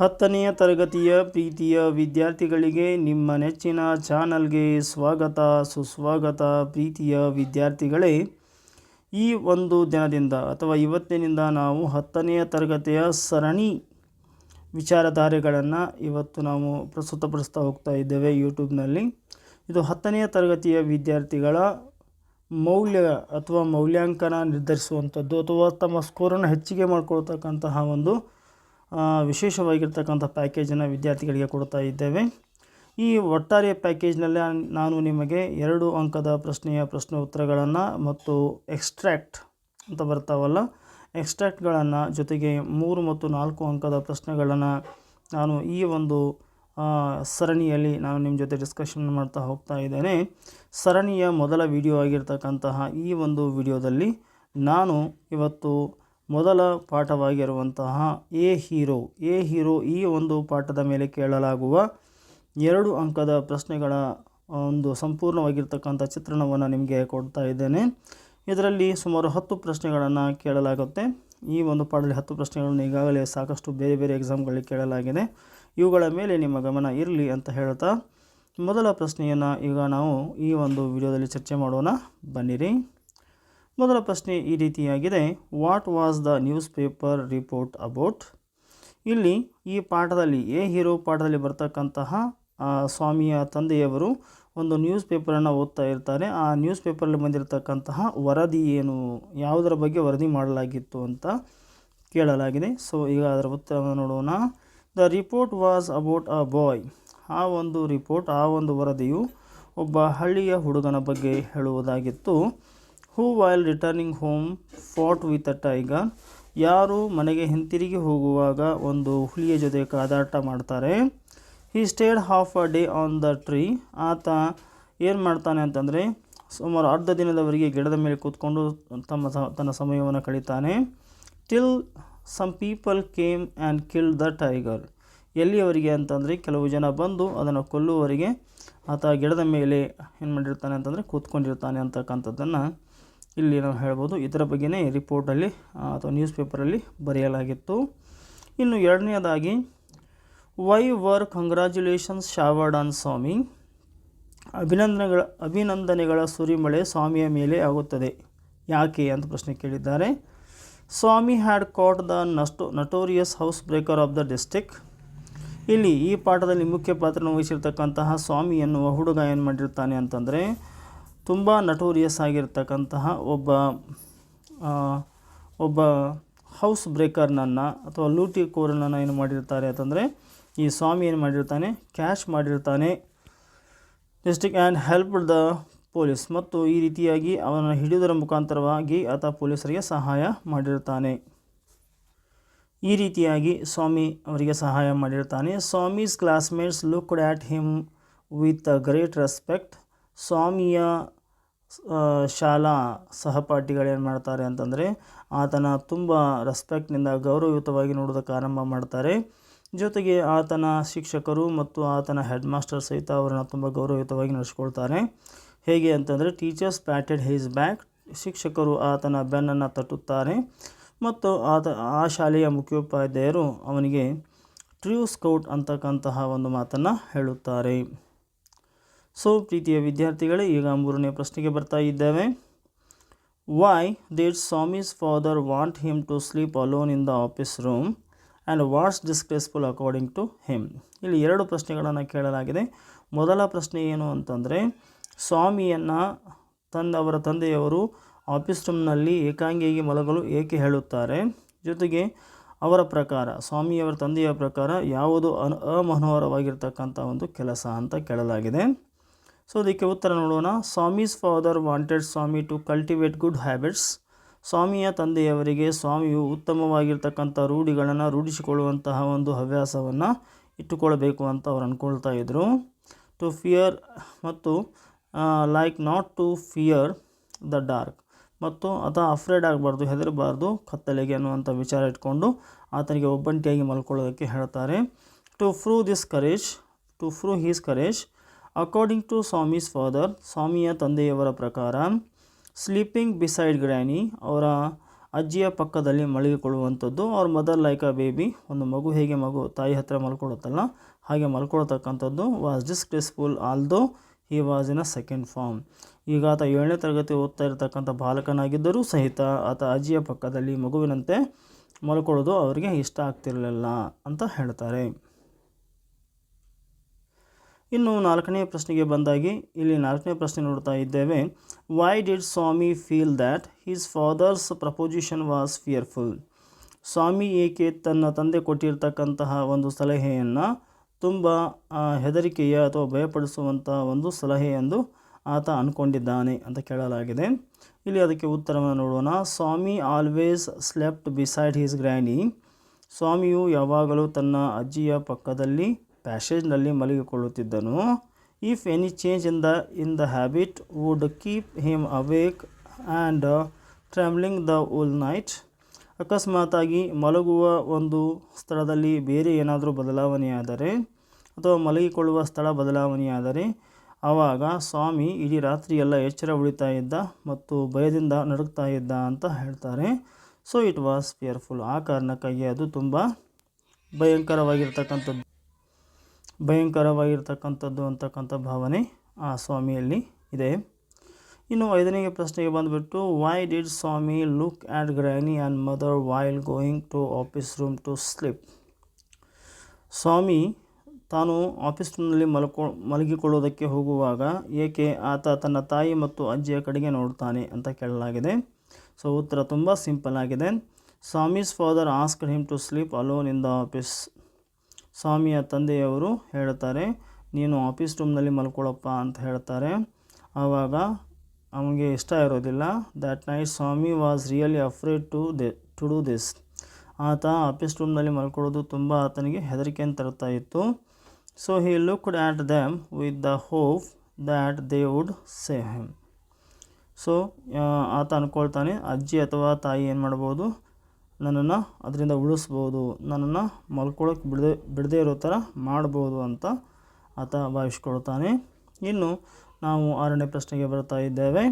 ಹತ್ತನೆಯ ತರಗತಿಯ ಪ್ರೀತಿಯ ವಿದ್ಯಾರ್ಥಿಗಳಿಗೆ ನಿಮ್ಮ ನೆಚ್ಚಿನ ಚಾನಲ್ಗೆ ಸ್ವಾಗತ, ಸುಸ್ವಾಗತ ಪ್ರೀತಿಯ ವಿದ್ಯಾರ್ಥಿಗಳೇ. ಈ ಒಂದು ದಿನದಿಂದ ಅಥವಾ ಇವತ್ತಿನಿಂದ ನಾವು ಹತ್ತನೆಯ ತರಗತಿಯ ಸರಣಿ ವಿಚಾರಧಾರೆಗಳನ್ನು ಇವತ್ತು ನಾವು ಪ್ರಸ್ತುತಪಡಿಸ್ತಾ ಹೋಗ್ತಾ ಇದ್ದೇವೆ ಯೂಟ್ಯೂಬ್ನಲ್ಲಿ. ಇದು ಹತ್ತನೆಯ ತರಗತಿಯ ವಿದ್ಯಾರ್ಥಿಗಳ ಮೌಲ್ಯ ಅಥವಾ ಮೌಲ್ಯಾಂಕನ ನಿರ್ಧರಿಸುವಂಥದ್ದು ಅಥವಾ ತಮ್ಮ ಸ್ಕೋರನ್ನು ಹೆಚ್ಚಿಗೆ ಮಾಡ್ಕೊಳ್ತಕ್ಕಂತಹ ಒಂದು ವಿಶೇಷವಾಗಿರ್ತಕ್ಕಂಥ ಪ್ಯಾಕೇಜನ್ನು ವಿದ್ಯಾರ್ಥಿಗಳಿಗೆ ಕೊಡ್ತಾ ಇದ್ದೇವೆ. ಈ ಒಟ್ಟಾರೆ ಪ್ಯಾಕೇಜ್ನಲ್ಲಿ ನಾನು ನಿಮಗೆ ಎರಡು ಅಂಕದ ಪ್ರಶ್ನೆಯ ಪ್ರಶ್ನೆ ಉತ್ತರಗಳನ್ನು ಮತ್ತು ಎಕ್ಸ್ಟ್ರಾಕ್ಟ್ ಅಂತ ಬರ್ತಾವಲ್ಲ, ಎಕ್ಸ್ಟ್ರಾಕ್ಟ್ಗಳನ್ನು ಜೊತೆಗೆ ಮೂರು ಮತ್ತು ನಾಲ್ಕು ಅಂಕದ ಪ್ರಶ್ನೆಗಳನ್ನು ನಾನು ಈ ಒಂದು ಸರಣಿಯಲ್ಲಿ ನಾನು ನಿಮ್ಮ ಜೊತೆ ಡಿಸ್ಕಷನ್ ಮಾಡ್ತಾ ಹೋಗ್ತಾ ಇದ್ದೇನೆ. ಸರಣಿಯ ಮೊದಲ ವಿಡಿಯೋ ಆಗಿರ್ತಕ್ಕಂತಹ ಈ ಒಂದು ವಿಡಿಯೋದಲ್ಲಿ ನಾನು ಇವತ್ತು ಮೊದಲ ಪಾಠವಾಗಿರುವಂತಹ ಎ ಹೀರೋ ಎ ಹೀರೋ ಈ ಒಂದು ಪಾಠದ ಮೇಲೆ ಕೇಳಲಾಗುವ ಎರಡು ಅಂಕದ ಪ್ರಶ್ನೆಗಳ ಒಂದು ಸಂಪೂರ್ಣವಾಗಿರ್ತಕ್ಕಂಥ ಚಿತ್ರಣವನ್ನು ನಿಮಗೆ ಕೊಡ್ತಾ ಇದ್ದೇನೆ. ಇದರಲ್ಲಿ ಸುಮಾರು ಹತ್ತು ಪ್ರಶ್ನೆಗಳನ್ನು ಕೇಳಲಾಗುತ್ತೆ. ಈ ಒಂದು ಪಾಠದಲ್ಲಿ ಹತ್ತು ಪ್ರಶ್ನೆಗಳನ್ನು ಈಗಾಗಲೇ ಸಾಕಷ್ಟು ಬೇರೆ ಬೇರೆ ಎಕ್ಸಾಮ್ಗಳಿಗೆ ಕೇಳಲಾಗಿದೆ. ಇವುಗಳ ಮೇಲೆ ನಿಮ್ಮ ಗಮನ ಇರಲಿ ಅಂತ ಹೇಳ್ತಾ ಮೊದಲ ಪ್ರಶ್ನೆಯನ್ನು ಈಗ ನಾವು ಈ ಒಂದು ವಿಡಿಯೋದಲ್ಲಿ ಚರ್ಚೆ ಮಾಡೋಣ. ಬನ್ನಿರಿ. ಮೊದಲ ಪ್ರಶ್ನೆ ಈ ರೀತಿಯಾಗಿದೆ. What was the newspaper report about ಇಲ್ಲಿ ಈ ಪಾಠದಲ್ಲಿ, ಎ ಹೀರೋ ಪಾಠದಲ್ಲಿ ಬರ್ತಕ್ಕಂತಹ ಸ್ವಾಮಿಯ ತಂದೆಯವರು ಒಂದು ನ್ಯೂಸ್ ಪೇಪರನ್ನು ಓದ್ತಾ ಇರ್ತಾರೆ. ಆ ನ್ಯೂಸ್ ಪೇಪರಲ್ಲಿ ಬಂದಿರತಕ್ಕಂತಹ ವರದಿ ಏನು, ಯಾವುದರ ಬಗ್ಗೆ ವರದಿ ಮಾಡಲಾಗಿತ್ತು ಅಂತ ಕೇಳಲಾಗಿದೆ. ಸೊ ಈಗ ಅದರ ಉತ್ತರವನ್ನು ನೋಡೋಣ. The report was about a boy ಆ ಒಂದು ರಿಪೋರ್ಟ್ ಆ ಒಂದು ವರದಿಯು ಒಬ್ಬ ಹಳ್ಳಿಯ ಹುಡುಗನ ಬಗ್ಗೆ ಹೇಳುವುದಾಗಿತ್ತು. Who while returning home fought with a tiger ಯಾರು ಮನೆಗೆ ಹಿಂತಿರುಗಿ ಹೋಗುವಾಗ ಒಂದು ಹುಲಿಯ ಜೊತೆ ಕಾದಾಟ ಮಾಡ್ತಾರೆ. ಈ stayed half a day on the tree ಆತ ಏನು ಮಾಡ್ತಾನೆ ಅಂತಂದರೆ ಸುಮಾರು ಅರ್ಧ ದಿನದವರೆಗೆ ಗಿಡದ ಮೇಲೆ ಕೂತ್ಕೊಂಡು ತಮ್ಮ ತನ್ನ ಸಮಯವನ್ನು ಕಳೀತಾನೆ. Till some people came and kill the tiger ಎಲ್ಲಿಯವರಿಗೆ ಅಂತಂದರೆ ಕೆಲವು ಜನ ಬಂದು ಅದನ್ನು ಕೊಲ್ಲುವವರಿಗೆ ಆತ ಗಿಡದ ಮೇಲೆ ಏನು ಮಾಡಿರ್ತಾನೆ ಅಂತಂದರೆ ಕೂತ್ಕೊಂಡಿರ್ತಾನೆ ಅಂತಕ್ಕಂಥದ್ದನ್ನು ಇಲ್ಲಿ ನಾವು ಹೇಳ್ಬೋದು, ಇದರ ಬಗ್ಗೆನೇ ರಿಪೋರ್ಟಲ್ಲಿ ಅಥವಾ ನ್ಯೂಸ್ ಪೇಪರಲ್ಲಿ ಬರೆಯಲಾಗಿತ್ತು. ಇನ್ನು ಎರಡನೇದಾಗಿ why were congratulations showered on Swami ಅಭಿನಂದನೆಗಳ ಅಭಿನಂದನೆಗಳ ಸುರಿಮಳೆ ಸ್ವಾಮಿಯ ಮೇಲೆ ಆಗುತ್ತದೆ. ಯಾಕೆ ಅಂತ ಪ್ರಶ್ನೆ ಕೇಳಿದ್ದಾರೆ. Swami had caught the ನಸ್ಟೋ notorious house breaker of the district ಇಲ್ಲಿ ಈ ಪಾಠದಲ್ಲಿ ಮುಖ್ಯ ಪಾತ್ರವನ್ನು ವಹಿಸಿರ್ತಕ್ಕಂತಹ ಸ್ವಾಮಿ ಎನ್ನುವ ಹುಡುಗ ಏನು ಮಾಡಿರ್ತಾನೆ ಅಂತಂದರೆ ತುಂಬ ನಟೋರಿಯಸ್ ಆಗಿರ್ತಕ್ಕಂತಹ ಒಬ್ಬ ಒಬ್ಬ ಹೌಸ್ ಬ್ರೇಕರ್ನನ್ನು ಅಥವಾ ಲೂಟಿಕೋರನನ್ನು ಏನು ಮಾಡಿರ್ತಾರೆ ಅಂತಂದರೆ, ಈ ಸ್ವಾಮಿ ಏನು ಮಾಡಿರ್ತಾನೆ ಕ್ಯಾಶ್ ಮಾಡಿರ್ತಾನೆ. District and help the police ಮತ್ತು ಈ ರೀತಿಯಾಗಿ ಅವನ ಹಿಡಿಯುವುದರ ಮುಖಾಂತರವಾಗಿ ಆತ ಪೊಲೀಸರಿಗೆ ಸಹಾಯ ಮಾಡಿರ್ತಾನೆ. ಈ ರೀತಿಯಾಗಿ ಸ್ವಾಮಿ ಅವರಿಗೆ ಸಹಾಯ ಮಾಡಿರ್ತಾನೆ. Swami's classmates looked at him with a great respect ಸ್ವಾಮಿಯ ಶಾಲಾ ಸಹಪಾಠಿಗಳು ಏನು ಮಾಡ್ತಾರೆ ಅಂತಂದರೆ ಆತನ ತುಂಬ ರೆಸ್ಪೆಕ್ಟ್ನಿಂದ ಗೌರವಯುತವಾಗಿ ನೋಡೋದಕ್ಕೆ ಆರಂಭ ಮಾಡ್ತಾರೆ. ಜೊತೆಗೆ ಆತನ ಶಿಕ್ಷಕರು ಮತ್ತು ಆತನ ಹೆಡ್ ಮಾಸ್ಟರ್ ಸಹಿತ ಅವರನ್ನು ತುಂಬ ಗೌರವಯುತವಾಗಿ ನಡೆಸ್ಕೊಳ್ತಾರೆ. ಹೇಗೆ ಅಂತಂದರೆ ಟೀಚರ್ಸ್ ಪ್ಯಾಟೆಡ್ ಹೀಸ್ ಬ್ಯಾಕ್ ಶಿಕ್ಷಕರು ಆತನ ಬೆನ್ನನ್ನು ತಟ್ಟುತ್ತಾರೆ. ಮತ್ತು ಆತ, ಆ ಶಾಲೆಯ ಮುಖ್ಯೋಪಾಧ್ಯಾಯರು ಅವನಿಗೆ ಟ್ರೂ ಸ್ಕೌಟ್ ಅಂತಕ್ಕಂತಹ ಒಂದು ಮಾತನ್ನು ಹೇಳುತ್ತಾರೆ. ಸೊ ಪ್ರೀತಿಯ ವಿದ್ಯಾರ್ಥಿಗಳೇ, ಈಗ ಮೂರನೇ ಪ್ರಶ್ನೆಗೆ ಬರ್ತಾ ಇದ್ದೇವೆ. Why did Swami's father want him to sleep alone in the office room and what's disgraceful according to him ಇಲ್ಲಿ ಎರಡು ಪ್ರಶ್ನೆಗಳನ್ನು ಕೇಳಲಾಗಿದೆ. ಮೊದಲ ಪ್ರಶ್ನೆ ಏನು ಅಂತಂದರೆ, ಸ್ವಾಮಿಯನ್ನು ತಂದೆ, ಅವರ ತಂದೆಯವರು ಆಫೀಸ್ ರೂಮ್ನಲ್ಲಿ ಏಕಾಂಗಿಯಾಗಿ ಮಲಗಲು ಏಕೆ ಹೇಳುತ್ತಾರೆ? ಜೊತೆಗೆ ಅವರ ಪ್ರಕಾರ, ಸ್ವಾಮಿಯವರ ತಂದೆಯ ಪ್ರಕಾರ ಯಾವುದು ಅನ್, ಅಮನೋಹರವಾಗಿರ್ತಕ್ಕಂಥ ಒಂದು ಕೆಲಸ ಅಂತ ಕೇಳಲಾಗಿದೆ. ಸೊ ಅದಕ್ಕೆ ಉತ್ತರ ನೋಡೋಣ Swami's father wanted Swami to cultivate good habits ಸ್ವಾಮಿಯ ತಂದೆಯವರಿಗೆ ಸ್ವಾಮಿಯು ಉತ್ತಮವಾಗಿರ್ತಕ್ಕಂಥ ರೂಢಿಗಳನ್ನು ರೂಢಿಸಿಕೊಳ್ಳುವಂತಹ ಒಂದು ಹವ್ಯಾಸವನ್ನು ಇಟ್ಟುಕೊಳ್ಬೇಕು ಅಂತ ಅವ್ರು ಅಂದ್ಕೊಳ್ತಾ ಇದ್ದರು ಟು ಫಿಯರ್ ಮತ್ತು like not to fear the dark ಮತ್ತು ಆತ ಅಫ್ರೇಡ್ ಆಗಬಾರ್ದು ಹೆದರಬಾರ್ದು ಕತ್ತಲೆಗೆ ಅನ್ನುವಂಥ ವಿಚಾರ ಇಟ್ಕೊಂಡು ಆತನಿಗೆ ಒಬ್ಬಂಟಿಯಾಗಿ ಮಲ್ಕೊಳ್ಳೋದಕ್ಕೆ ಹೇಳ್ತಾರೆ to prove this courage to prove his courage according to Swami's father ಸ್ವಾಮಿಯ ತಂದೆಯವರ ಪ್ರಕಾರ ಸ್ಲೀಪಿಂಗ್ ಬಿಸೈಡ್ ಗ್ರ್ಯಾನಿ ಅವರ ಅಜ್ಜಿಯ ಪಕ್ಕದಲ್ಲಿ ಮಲಗಿಕೊಳ್ಳುವಂಥದ್ದು, ಅವ್ರ ಮದರ್ ಲೈಕ್ ಅ ಬೇಬಿ ಒಂದು ಮಗು ಹೇಗೆ ಮಗು, ತಾಯಿ ಹತ್ತಿರ ಮಲ್ಕೊಳ್ಳುತ್ತಲ್ಲ, ಹಾಗೆ ಮಲ್ಕೊಳ್ತಕ್ಕಂಥದ್ದು was all although he was in a second form ಈಗ ಆತ ಏಳನೇ ತರಗತಿ ಓದ್ತಾ ಇರತಕ್ಕಂಥ ಬಾಲಕನಾಗಿದ್ದರೂ ಸಹಿತ ಆತ ಅಜ್ಜಿಯ ಪಕ್ಕದಲ್ಲಿ ಮಗುವಿನಂತೆ ಮಲ್ಕೊಳ್ಳೋದು ಅವರಿಗೆ ಇಷ್ಟ ಆಗ್ತಿರಲಿಲ್ಲ ಅಂತ ಹೇಳ್ತಾರೆ. ಇನ್ನು ನಾಲ್ಕನೇ ಪ್ರಶ್ನೆಗೆ ಬಂದಾಗಿ ಇಲ್ಲಿ ನಾಲ್ಕನೇ ಪ್ರಶ್ನೆ ನೋಡ್ತಾ ಇದ್ದೇವೆ. Why did Swami feel that his father's proposition was fearful Swami ಏಕೆ ತನ್ನ ತಂದೆ ಕೊಟ್ಟಿರ್ತಕ್ಕಂತಹ ಒಂದು ಸಲಹೆಯನ್ನು ತುಂಬ ಹೆದರಿಕೆಯ ಅಥವಾ ಭಯಪಡಿಸುವಂಥ ಒಂದು ಸಲಹೆ ಎಂದು ಆತ ಅಂದ್ಕೊಂಡಿದ್ದಾನೆ ಅಂತ ಕೇಳಲಾಗಿದೆ. ಇಲ್ಲಿ ಅದಕ್ಕೆ ಉತ್ತರವನ್ನು ನೋಡೋಣ. Swami always slept beside his granny ಸ್ವಾಮಿಯು ಯಾವಾಗಲೂ ತನ್ನ ಅಜ್ಜಿಯ ಪಕ್ಕದಲ್ಲಿ ಪ್ಯಾಸೇಜ್ನಲ್ಲಿ ಮಲಗಿಕೊಳ್ಳುತ್ತಿದ್ದನು. If any change in the in the habit would keep him awake and travelling the whole night ಅಕಸ್ಮಾತಾಗಿ ಮಲಗುವ ಒಂದು ಸ್ಥಳದಲ್ಲಿ ಬೇರೆ ಏನಾದರೂ ಬದಲಾವಣೆಯಾದರೆ ಅಥವಾ ಮಲಗಿಕೊಳ್ಳುವ ಸ್ಥಳ ಬದಲಾವಣೆಯಾದರೆ, ಆವಾಗ ಸ್ವಾಮಿ ಇಡೀ ರಾತ್ರಿಯೆಲ್ಲ ಎಚ್ಚರ ಉಳಿತಾ ಇದ್ದ ಮತ್ತು ಭಯದಿಂದ ನಡುಗ್ತಾ ಇದ್ದ ಅಂತ ಹೇಳ್ತಾರೆ. ಸೊ ಇಟ್ ವಾಸ್ ಫಿಯರ್ಫುಲ್ ಆ ಕಾರಣಕ್ಕಾಗಿ ಅದು ತುಂಬ ಭಯಂಕರವಾಗಿರ್ತಕ್ಕಂಥದ್ದು. ಭಯಂಕರವಾಗಿರ್ತಕ್ಕಂಥದ್ದು ಅಂತಕ್ಕಂಥ ಭಾವನೆ ಆ ಸ್ವಾಮಿಯಲ್ಲಿ ಇದೆ. ಇನ್ನು ಐದನೇ ಪ್ರಶ್ನೆಗೆ ಬಂದುಬಿಟ್ಟು why did Swami look at granny and mother while going to office room to sleep Swami ತಾನು ಆಫೀಸ್ ರೂಮ್ನಲ್ಲಿ ಮಲ್ಕೊ, ಮಲಗಿಕೊಳ್ಳೋದಕ್ಕೆ ಹೋಗುವಾಗ ಏಕೆ ಆತ ತನ್ನ ತಾಯಿ ಮತ್ತು ಅಜ್ಜಿಯ ಕಡೆಗೆ ನೋಡ್ತಾನೆ ಅಂತ ಕೇಳಲಾಗಿದೆ. ಸೊ, ಉತ್ತರ ತುಂಬ ಸಿಂಪಲ್ ಆಗಿದೆ. Swami's father asked him to sleep alone in the office ಸ್ವಾಮಿಯ ತಂದೆಯವರು ಹೇಳ್ತಾರೆ ನೀನು ಆಫೀಸ್ ರೂಮ್ನಲ್ಲಿ ಮಲ್ಕೊಳ್ಳಪ್ಪ ಅಂತ ಹೇಳ್ತಾರೆ ಆವಾಗ ಅವನಿಗೆ ಇಷ್ಟ ಇರೋದಿಲ್ಲ. That night Swami was really afraid to the to do this ಆತ ಆಫೀಸ್ ರೂಮ್ನಲ್ಲಿ ಮಲ್ಕೊಳ್ಳೋದು ತುಂಬ ಆತನಿಗೆ ಹೆದರಿಕೆಯನ್ನು ತರ್ತಾ ಇತ್ತು. So he looked at them with the hope that they would save him so ಆತ ಅಂದ್ಕೊಳ್ತಾನೆ ಅಜ್ಜಿ ಅಥವಾ ತಾಯಿ ಏನು ಮಾಡ್ಬೋದು? ನನ್ನನ್ನು ಅದರಿಂದ ಉಳಿಸ್ಬೋದು, ನನ್ನನ್ನು ಮಲ್ಕೊಳ್ಳೋಕೆ ಬಿಡದೆ ಬಿಡದೆ ಇರೋ ಥರ ಮಾಡ್ಬೋದು ಅಂತ ಆತ ಭಾವಿಸ್ಕೊಳ್ತಾನೆ. ಇನ್ನು ನಾವು ಆರನೇ ಪ್ರಶ್ನೆಗೆ ಬರ್ತಾ ಇದ್ದೇವೆ.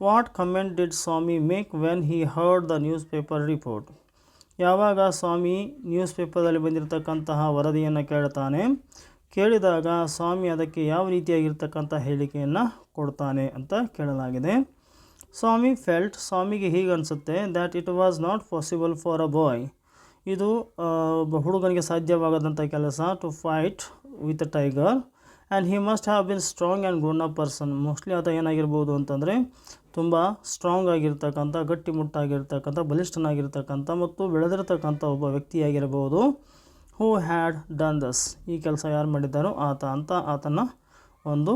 What comment did Swami make when he heard the news paper ಯಾವಾಗ ಸ್ವಾಮಿ ನ್ಯೂಸ್ ಪೇಪರಲ್ಲಿ ಬಂದಿರತಕ್ಕಂತಹ ವರದಿಯನ್ನು ಕೇಳ್ತಾನೆ? ಕೇಳಿದಾಗ ಸ್ವಾಮಿ ಅದಕ್ಕೆ ಯಾವ ರೀತಿಯಾಗಿರ್ತಕ್ಕಂಥ ಹೇಳಿಕೆಯನ್ನು ಕೊಡ್ತಾನೆ ಅಂತ ಕೇಳಲಾಗಿದೆ. ಸ್ವಾಮಿ ಫೆಲ್ಟ್ ಸ್ವಾಮಿಗೆ ಹೀಗೆ ಅನಿಸುತ್ತೆ that it was not possible for a boy ಇದು ಒಬ್ಬ ಹುಡುಗನಿಗೆ ಸಾಧ್ಯವಾಗದಂಥ ಕೆಲಸ to fight with a tiger and he must have been strong and good up person mostly ಆತ ಏನಾಗಿರ್ಬೋದು ಅಂತಂದರೆ ತುಂಬ ಸ್ಟ್ರಾಂಗ್ ಆಗಿರ್ತಕ್ಕಂಥ, ಗಟ್ಟಿಮುಟ್ಟಾಗಿರ್ತಕ್ಕಂಥ, ಬಲಿಷ್ಠನಾಗಿರ್ತಕ್ಕಂಥ ಮತ್ತು ಬೆಳೆದಿರ್ತಕ್ಕಂಥ ಒಬ್ಬ ವ್ಯಕ್ತಿಯಾಗಿರಬಹುದು ಹೂ ಹ್ಯಾಡ್ ಡನ್ ದಸ್ ಈ ಕೆಲಸ ಯಾರು ಮಾಡಿದ್ದಾರೋ ಆತ ಅಂತ ಆತನ ಒಂದು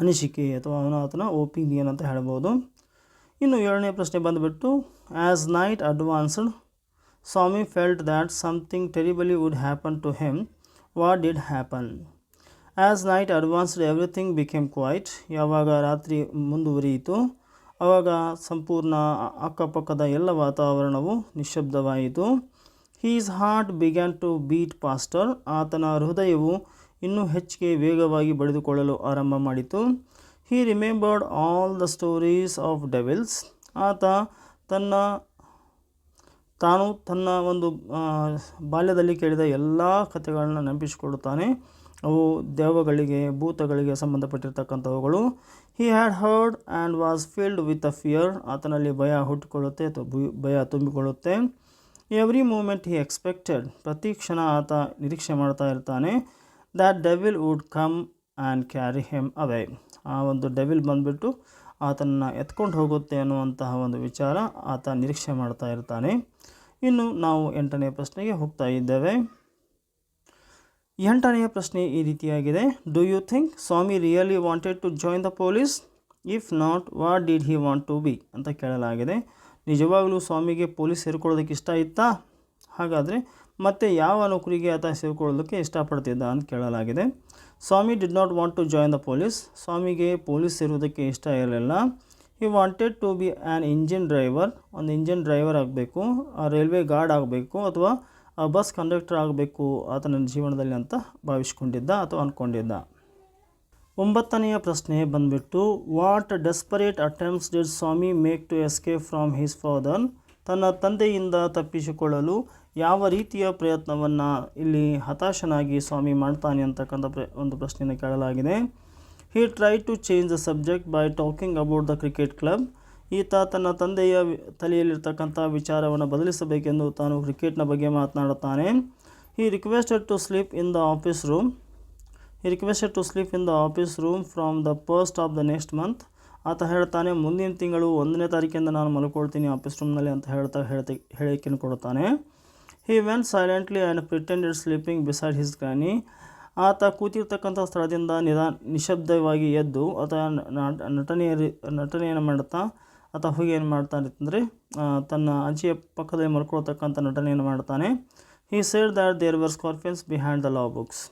ಅನಿಸಿಕೆ ಅಥವಾ ಅವನ ಆತನ ಒಪಿನಿಯನ್ ಅಂತ ಹೇಳ್ಬೋದು. ಇನ್ನು ಏಳನೇ ಪ್ರಶ್ನೆ ಬಂದುಬಿಟ್ಟು as night advanced Swami felt that something terribly would happen to him what did happen as night advanced everything became quiet ಯಾವಾಗ ರಾತ್ರಿ ಮುಂದುವರಿಯಿತು ಆವಾಗ ಸಂಪೂರ್ಣ ಅಕ್ಕಪಕ್ಕದ ಎಲ್ಲ ವಾತಾವರಣವು ನಿಶ್ಶಬ್ದವಾಯಿತು his heart began to beat faster ಆತನ ಹೃದಯವು ಇನ್ನೂ ಹೆಚ್ಚಿಗೆ ವೇಗವಾಗಿ ಬಡಿದುಕೊಳ್ಳಲು ಆರಂಭ ಮಾಡಿತು. He remembered all the stories of devils ಆತ ತನ್ನ, ತಾನು ತನ್ನ ಒಂದು ಬಾಲ್ಯದಲ್ಲಿ ಕೇಳಿದ ಎಲ್ಲ ಕಥೆಗಳನ್ನ ನೆನಪಿಸಿಕೊಳ್ಳುತ್ತಾನೆ. ಅವು ದೇವಗಳಿಗೆ, ಭೂತಗಳಿಗೆ ಸಂಬಂಧಪಟ್ಟಿರ್ತಕ್ಕಂಥವುಗಳು. He had heard and was filled with a fear ಆತನಲ್ಲಿ ಭಯ ಹುಟ್ಟಿಕೊಳ್ಳುತ್ತೆ ಅಥವಾ ಭಯ ತುಂಬಿಕೊಳ್ಳುತ್ತೆ. ಎವ್ರಿ ಮೂಮೆಂಟ್ ಹಿ ಎಕ್ಸ್ಪೆಕ್ಟೆಡ್ ಪ್ರತಿ ಕ್ಷಣ ಆತ ನಿರೀಕ್ಷೆ ಮಾಡ್ತಾ ಇರ್ತಾನೆ. That devil would come and carry him away ಆ ಒಂದು ಡೆವಿಲ್ ಬಂದುಬಿಟ್ಟು ಆತನನ್ನು ಎತ್ಕೊಂಡು ಹೋಗುತ್ತೆ ಅನ್ನುವಂತಹ ಒಂದು ವಿಚಾರ ಆತ ನಿರೀಕ್ಷೆ ಮಾಡ್ತಾ ಇರ್ತಾನೆ. ಇನ್ನು ನಾವು ಎಂಟನೇ ಪ್ರಶ್ನೆಗೆ ಹೋಗ್ತಾ ಇದ್ದೇವೆ. ಎಂಟನೆಯ ಪ್ರಶ್ನೆ ಈ ರೀತಿಯಾಗಿದೆ. Do you think Swami really wanted to join the police if not what did he want to be ಅಂತ ಕೇಳಲಾಗಿದೆ. ನಿಜವಾಗಲೂ ಸ್ವಾಮಿಗೆ ಪೊಲೀಸ್ ಸೇರಿಕೊಳ್ಳೋದಕ್ಕೆ ಇಷ್ಟ ಇತ್ತಾ? ಹಾಗಾದರೆ ಮತ್ತೆ ಯಾವ ನೌಕರಿಗೆ ಆತ ಸೇರಿಕೊಳ್ಳೋದಕ್ಕೆ ಇಷ್ಟಪಡ್ತಿದ್ದ ಅಂತ ಕೇಳಲಾಗಿದೆ. Swami did not want to join the police ಸ್ವಾಮಿಗೆ ಪೊಲೀಸ್ ಸೇರುವುದಕ್ಕೆ ಇಷ್ಟ ಇರಲಿಲ್ಲ. He wanted to be an engine driver ಒಂದು ಇಂಜಿನ್ ಡ್ರೈವರ್ ಆಗಬೇಕು ರೈಲ್ವೆ ಗಾರ್ಡ್ ಆಗಬೇಕು, ಅಥವಾ ಬಸ್ ಕಂಡಕ್ಟರ್ ಆಗಬೇಕು ಆತನ ಜೀವನದಲ್ಲಿ ಅಂತ ಭಾವಿಸ್ಕೊಂಡಿದ್ದ ಅಥವಾ ಅಂದ್ಕೊಂಡಿದ್ದ ಒಂಬತ್ತನೆಯ ಪ್ರಶ್ನೆ ಬಂದ್ಬಿಟ್ಟು what desperate attempts did Swami make to escape from his father ತನ್ನ ತಂದೆಯಿಂದ ತಪ್ಪಿಸಿಕೊಳ್ಳಲು ಯಾವ ರೀತಿಯ ಪ್ರಯತ್ನವನ್ನು ಇಲ್ಲಿ ಹತಾಶನಾಗಿ ಸ್ವಾಮಿ ಮಾಡ್ತಾನೆ ಅಂತಕ್ಕಂಥ ಪ್ರ, ಒಂದು ಪ್ರಶ್ನೆಯನ್ನು ಕೇಳಲಾಗಿದೆ. He try to change the subject by talking about the cricket club ಈತ ತನ್ನ ತಂದೆಯ ತಲೆಯಲ್ಲಿರ್ತಕ್ಕಂಥ ವಿಚಾರವನ್ನು ಬದಲಿಸಬೇಕೆಂದು ತಾನು ಕ್ರಿಕೆಟ್ನ ಬಗ್ಗೆ ಮಾತನಾಡುತ್ತಾನೆ. He requested to sleep in the office room he requested to sleep in the office room from the first of the next month ಆತ ಹೇಳ್ತಾನೆ, ಮುಂದಿನ ತಿಂಗಳು ಒಂದನೇ ತಾರೀಕಿಂದ ನಾನು ಮಲ್ಕೊಳ್ತೀನಿ ಆಫೀಸ್ ರೂಮ್ನಲ್ಲಿ ಅಂತ ಹೇಳ್ತಾ ಹೇಳ್ತಿ, ಹೇಳಿಕೆಯನ್ನು ಕೊಡ್ತಾನೆ he went silently and pretended sleeping beside his granny ಆತ ಕೂತಿರ್ತಕ್ಕಂಥ ಸ್ಥಳದಿಂದ ನಿಧಾನ ನಿಶಬ್ದವಾಗಿ ಎದ್ದು ಆತ ನಟನೆಯ ನಟನೆಯನ್ನು ಮಾಡುತ್ತಾ ಆತ ಹೋಗಿ ಏನು ಮಾಡ್ತಾನೆ ಅಂತಂದರೆ ತನ್ನ ಅಜ್ಜಿಯ ಪಕ್ಕದಲ್ಲಿ ಮಲ್ಕೊಳ್ತಕ್ಕಂಥ ನಟನೆಯನ್ನು ಮಾಡ್ತಾನೆ. He said that there were scorpions behind the law books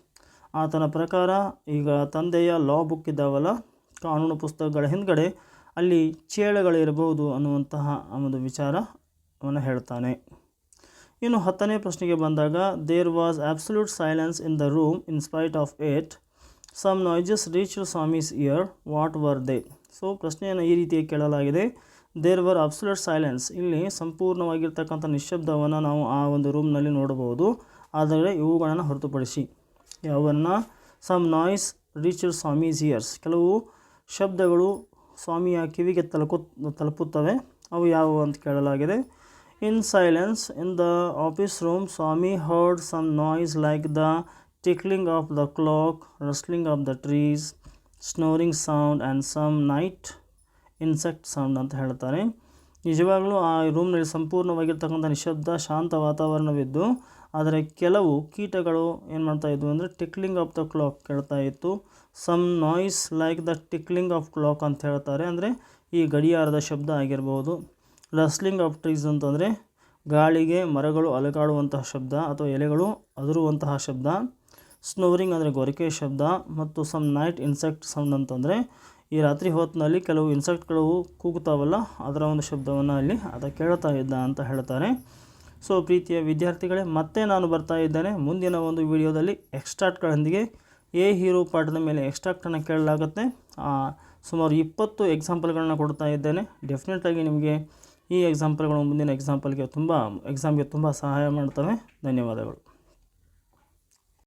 ಆತನ ಪ್ರಕಾರ ಈಗ ತಂದೆಯ ಲಾ ಬುಕ್ ಇದ್ದಾವಲ್ಲ ಕಾನೂನು ಪುಸ್ತಕಗಳ ಹಿಂದ್ಗಡೆ ಅಲ್ಲಿ ಚೇಳುಗಳಿರಬಹುದು ಅನ್ನುವಂತಹ ಒಂದು ವಿಚಾರವನ್ನು ಹೇಳ್ತಾನೆ. ಇನ್ನು ಹತ್ತನೇ ಪ್ರಶ್ನೆಗೆ ಬಂದಾಗ there was absolute silence in the room in spite of it some noises reach Swami's ear what were they so ಪ್ರಶ್ನೆಯನ್ನು ಈ ರೀತಿಯಾಗಿ ಕೇಳಲಾಗಿದೆ. ದೇರ್ ವರ್ ಅಬ್ಸಲ್ಯೂಟ್ ಸೈಲೆನ್ಸ್ ಇಲ್ಲಿ ಸಂಪೂರ್ಣವಾಗಿರ್ತಕ್ಕಂಥ ನಿಶ್ಶಬ್ದವನ್ನು ನಾವು ಆ ಒಂದು ರೂಮ್ನಲ್ಲಿ ನೋಡಬಹುದು. ಆದರೆ ಇವುಗಳನ್ನು ಹೊರತುಪಡಿಸಿ, ಯಾವನ್ನು? Some noise reach Swami's ears ಕೆಲವು ಶಬ್ದಗಳು ಸ್ವಾಮಿಯ ಕಿವಿಗೆ ತಲುಕು, ತಲುಪುತ್ತವೆ. ಅವು ಯಾವುವು ಅಂತ ಕೇಳಲಾಗಿದೆ. In silence in the office room Swami heard some noise like the tickling of the clock rustling of the trees snoring sound and some night insect sound ಅಂತ ಹೇಳ್ತಾರೆ ನಿಜವಾಗಲೂ ಆ ರೂಮ್ನಲ್ಲಿ ಸಂಪೂರ್ಣವಾಗಿರ್ತಕ್ಕಂಥ ನಿಶಬ್ದ ಶಾಂತ ವಾತಾವರಣವಿದ್ದು, ಆದರೆ ಕೆಲವು ಕೀಟಗಳು ಏನು ಮಾಡ್ತಾ ಇದ್ವು ಅಂದರೆ ಟಿಕ್ಲಿಂಗ್ ಆಫ್ ದ ಕ್ಲಾಕ್ ಕೇಳ್ತಾ ಇತ್ತು. Some noise like the tickling of clock ಅಂತ ಹೇಳ್ತಾರೆ. ಅಂದರೆ ಈ ಗಡಿಯಾರದ ಶಬ್ದ ಆಗಿರ್ಬೋದು. ರಸ್ಲಿಂಗ್ ಆಫ್ ಟ್ರೀಸ್ ಅಂತಂದರೆ ಗಾಳಿಗೆ ಮರಗಳು ಅಲಗಾಡುವಂತಹ ಶಬ್ದ ಅಥವಾ ಎಲೆಗಳು ಅದರುವಂತಹ ಶಬ್ದ. ಸ್ನೋರಿಂಗ್ ಅಂದರೆ ಗೊರಕೆ ಶಬ್ದ. ಮತ್ತು ಸಮ್ ನೈಟ್ ಇನ್ಸೆಕ್ಟ್ ಸೌಂಡ್ ಅಂತಂದರೆ ಈ ರಾತ್ರಿ ಹೊತ್ತಿನಲ್ಲಿ ಕೆಲವು ಇನ್ಸೆಕ್ಟ್ಗಳು ಕೂಗುತ್ತಾವಲ್ಲ ಅದರ ಒಂದು ಶಬ್ದವನ್ನು ಅಲ್ಲಿ ಆತ ಕೇಳ್ತಾ ಇದ್ದ ಅಂತ ಹೇಳ್ತಾರೆ. ಸೊ, ಪ್ರೀತಿಯ ವಿದ್ಯಾರ್ಥಿಗಳೇ, ಮತ್ತೆ ನಾನು ಬರ್ತಾ ಇದ್ದೇನೆ. ಮುಂದಿನ ಒಂದು ವಿಡಿಯೋದಲ್ಲಿ ಎಕ್ಸ್ಟ್ರಾಕ್ಟ್ಗಳೊಂದಿಗೆ ಎ ಹೀರೋ ಪಾಠದ ಮೇಲೆ ಎಕ್ಸ್ಟ್ರಾಕ್ಟನ್ನು ಕೇಳಲಾಗುತ್ತೆ. ಸುಮಾರು ಇಪ್ಪತ್ತು ಎಕ್ಸಾಂಪಲ್ಗಳನ್ನ ಕೊಡ್ತಾ ಇದ್ದೇನೆ. ಡೆಫಿನೆಟಾಗಿ ನಿಮಗೆ ಈ ಎಕ್ಸಾಂಪಲ್ಗಳು ಮುಂದಿನ ಎಕ್ಸಾಂಪಲ್ಗೆ ತುಂಬ ಎಕ್ಸಾಮ್ಗೆ ತುಂಬ ಸಹಾಯ ಮಾಡ್ತವೆ. ಧನ್ಯವಾದಗಳು.